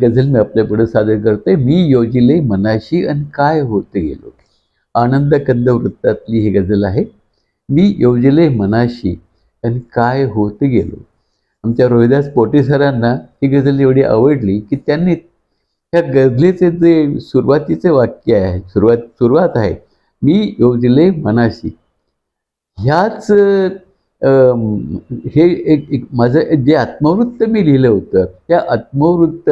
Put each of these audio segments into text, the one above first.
गझल मी आपल्यापुढे सादर करतोय. मी योजिले मनाशी आणि काय होते गेलो आनंद कंद वृत्तातली ही गझल आहे. मी योजिले मनाशी आणि काय होत गेलो आमच्या रोहिदास पोटे सरांना ही गझल एवढी आवडली की त्यांनी ह्या गझलेचे जे सुरुवातीचे वाक्य आहे सुरुवात सुरुवात आहे. मी योजिले मनाशी. ह्याच हे एक एक माझं जे आत्मवृत्त मी लिहिलं होतं त्या आत्मवृत्त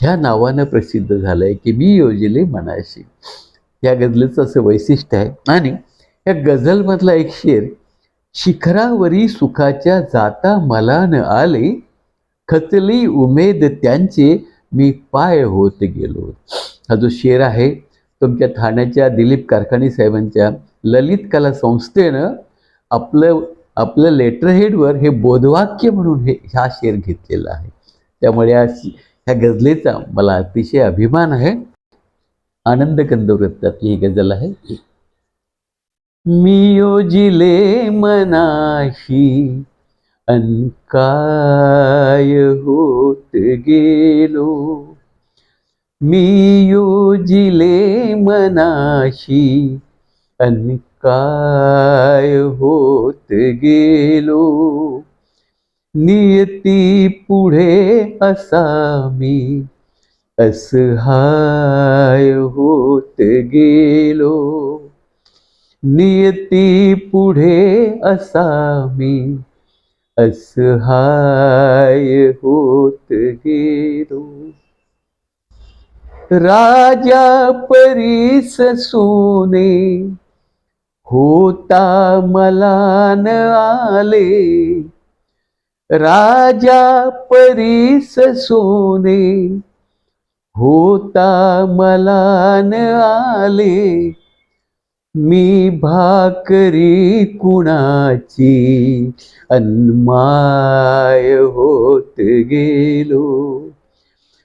ह्या नावानं प्रसिद्ध झालं आहे की मी योजिले मनाशी. या गझलेचं असं वैशिष्ट्य आहे. आणि या गझलमधला एक शेर शिखरावरी सुखाच्या जाता मला न आले खचली उमेद त्यांचे मी पाय होत गेलो. हा जो शेर आहे तुमच्या ठाण्याच्या दिलीप कारखानी साहेबांच्या ललित कला संस्थेनं आपलं आपलं लेटरहेडवर हे बोधवाक्य म्हणून हे हा शेर घेतलेला आहे. त्यामुळे या ह्या गझलेचा मला अतिशय अभिमान आहे. आनंद कंदवृत्तातली ही गझल आहे. मी योजिले मनाशी अन काय होत गेलो. मी योजिले मनाशी अनकाय होत गेलो. नियती पुढे असा मी असहाय होत गेलो. नियती पुढे असा मी असहाय होत गेलो. राजा परीस सोने होता मला न आले. राजा परीस सोने होता मला न आले मी भाकरी कुणाची अन्माय होत गेलो.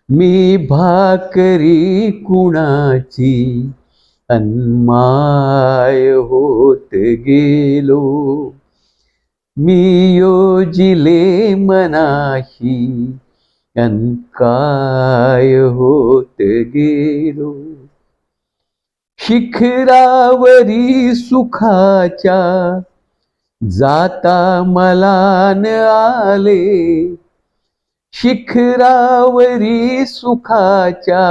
मी भाकरी कुणाची अन्माय होत गेलो. मी योजिले मनाशी अन काय होत गेलो? शिखरावरी सुखाच्या जाता मला न आले. शिखरावरी सुखाच्या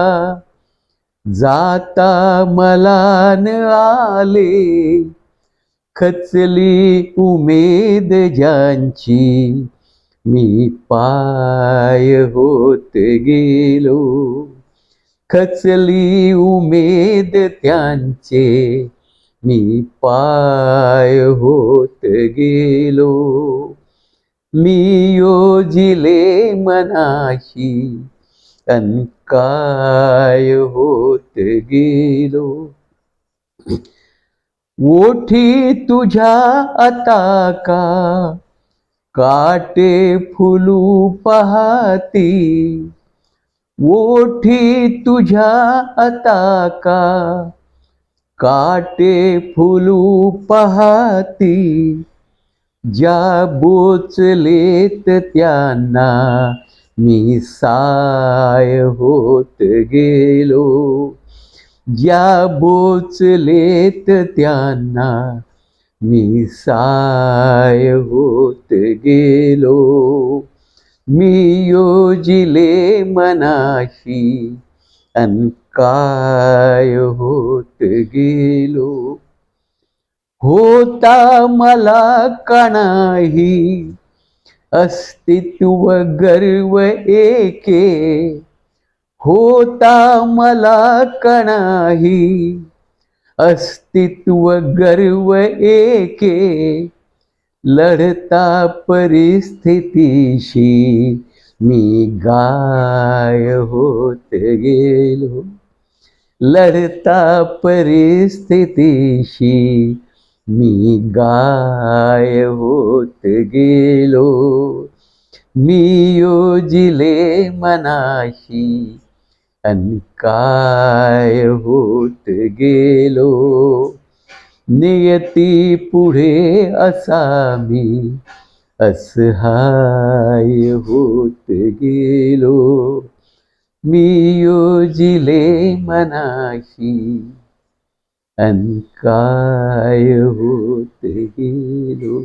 जाता मला न आले. खचली उमेद ज्यांची मी पाय होत गेलो. खचली उमेद त्यांचे मी पाय होत गेलो. मी योजिले मनाशी अन काय होत गेलो. ओठी तुझ्या आता का? काटे फुलू पाहती ओठी तुझ्या आता का? काटे फुलू पाहती ज्या बोचलेत त्यांना मी साय होत गेलो. ज्या बोचलेत त्यांना मी साय होत गेलो. मी योजिले मनाशी अन काय होत गेलो. होता मला कणाही अस्तित्व गर्व एके. होता मला कणाही अस्तित्व गर्व एके लढता परिस्थितीशी मी गाय होत गेलो. लढता परिस्थितीशी मी गाय होत गेलो. मी योजिले मनाशी अन काय गेलो. नियती पुढे असा मी असहाय होत गेलो. मी योजिले मनाशी अन काय होत गेलो.